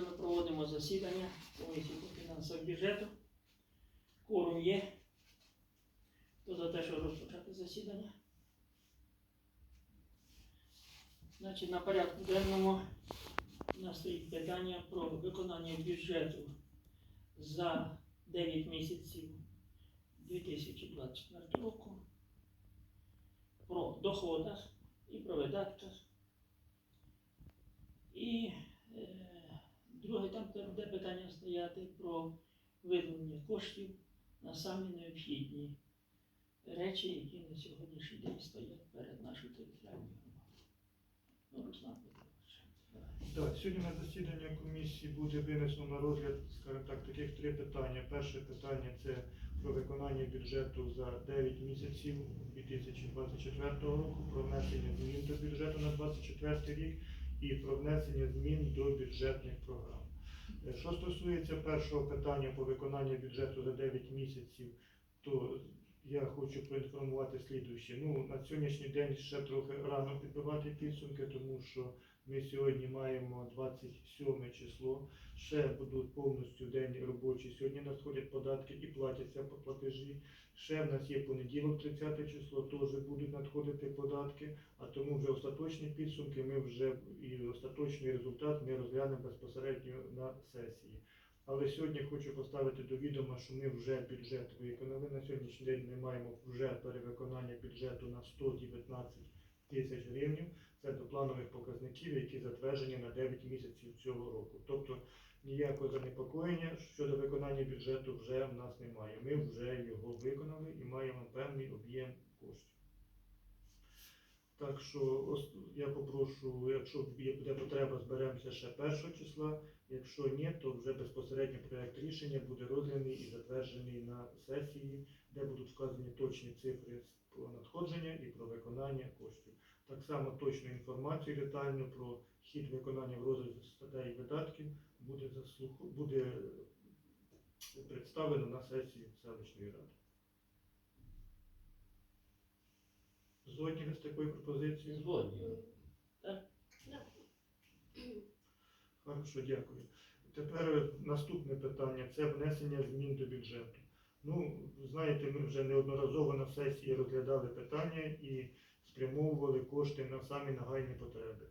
Ми проводимо засідання комісії по фінансовому бюджету. Кворум є. Хто за те, щоб розпочати засідання? Значить, на порядку денному у нас стоїть питання про виконання бюджету за 9 місяців 2024 року, про доходах і про видатках. І е, друге, там те- буде питання стояти про виділення коштів на самі необхідні речі, які на сьогоднішній день стоять перед нашою територіальною громадою. Ну. Так, сьогодні на засідання комісії буде винесено на розгляд, скажімо так, таких три питання. Перше питання це про виконання бюджету за 9 місяців 2024 року, про внесення змін до бюджету на 2024 рік і про внесення змін до бюджетних програм. Що стосується першого питання по виконанню бюджету за 9 місяців, то я хочу проінформувати слідуюче. Ну, на сьогоднішній день ще трохи рано підбивати підсумки, тому що ми сьогодні маємо 27 число. Ще будуть повністю день робочий. Сьогодні надходять податки і платяться по платежі. Ще в нас є понеділок, 30 число, теж будуть надходити податки. А тому вже остаточні підсумки ми вже і остаточний результат ми розглянемо безпосередньо на сесії. Але сьогодні хочу поставити до відома, що ми вже бюджет виконали. На сьогоднішній день ми маємо вже перевиконання бюджету на 119 тисяч гривень. Це до планових показників, які затверджені на 9 місяців цього року. Тобто ніякого занепокоєння щодо виконання бюджету вже в нас немає. Ми вже його виконали і маємо певний об'єм коштів. Так що я попрошу, якщо буде потреба, зберемося ще першого числа. Якщо ні, то вже безпосередньо проект рішення буде розданий і затверджений на сесії, де будуть вказані точні цифри про надходження і про виконання коштів. Так само точну інформацію детальну про хід виконання в розрізі статей і видатків буде заслуху, буде представлено на сесії селищної ради. Згодні ви з такою пропозицією? Згодні. Так. Хорошо, дякую. Тепер наступне питання це внесення змін до бюджету. Ну, знаєте, ми вже неодноразово на сесії розглядали питання і спрямовували кошти на самі нагальні потреби.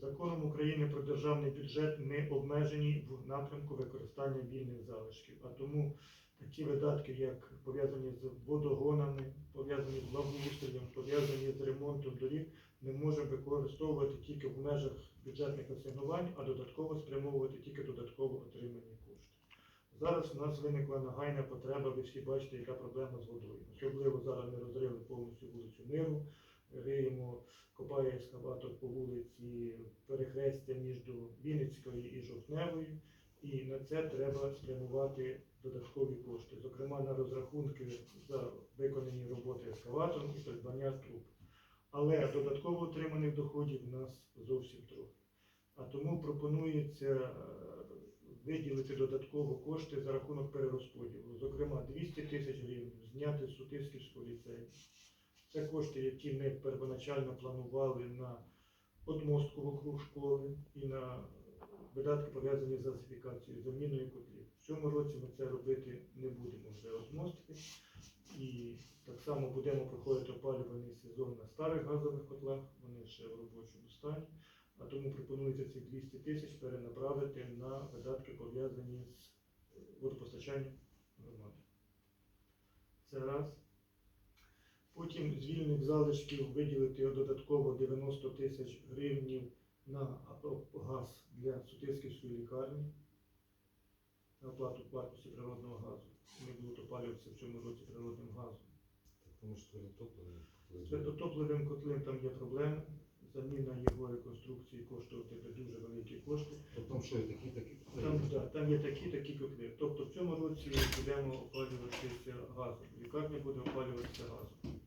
Законом України про державний бюджет ми обмежені в напрямку використання вільних залишків. А тому такі видатки, як пов'язані з водогонами, пов'язані з благоустроєм, пов'язані з ремонтом доріг, ми можемо використовувати тільки в межах бюджетних асигнувань, а додатково спрямовувати тільки додатково отримані кошти. Зараз у нас виникла нагайна потреба, ви всі бачите, яка проблема з водою. Особливо зараз ми розрили повністю вулицю Миру, риємо, копає ескаватор по вулиці перехрестя між Вінницькою і Жовтневою. І на це треба спрямувати додаткові кошти, зокрема на розрахунки за виконані роботи ескаватором і придбання труб. Але додатково отриманих доходів у нас зовсім трохи. А тому пропонується е, виділити додатково кошти за рахунок перерозподілу. Зокрема, 200 тисяч гривень зняти з Сутисківського ліцею. Це кошти, які ми первоначально планували на одмостку вокруг школи і на видатки пов'язані з газифікацією, заміною котлів. В цьому році ми це робити не будемо вже одмостки. І так само будемо проходити опалювальний сезон на старих газових котлах, вони ще в робочому стані. А тому пропонується ці 200 тисяч перенаправити на видатки пов'язані з водопостачанням громади. Це раз. Потім з вільних залишків виділити додатково 90 тисяч гривнів на газ для Сутисківської лікарні, на оплату вартості природного газу. Вони будуть опалюватися в цьому році природним газом. Тому що. З твердотопливим котлом там є проблеми. Заміна його реконструкції коштуватиме дуже великі кошти. Потім що такі, такі. Там, да, там є такі, такі котли. Тобто в цьому році будемо опалюватися газом. Лікарня буде опалюватися газом.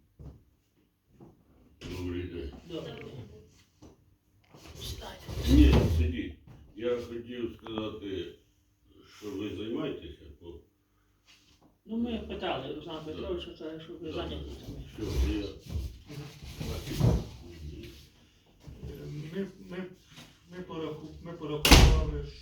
Добрий день. Ні, сидіть. Я хотів сказати, що ви займаєтеся, бо Ну, ми питали Руслана Петровича, що ви зайняті. що я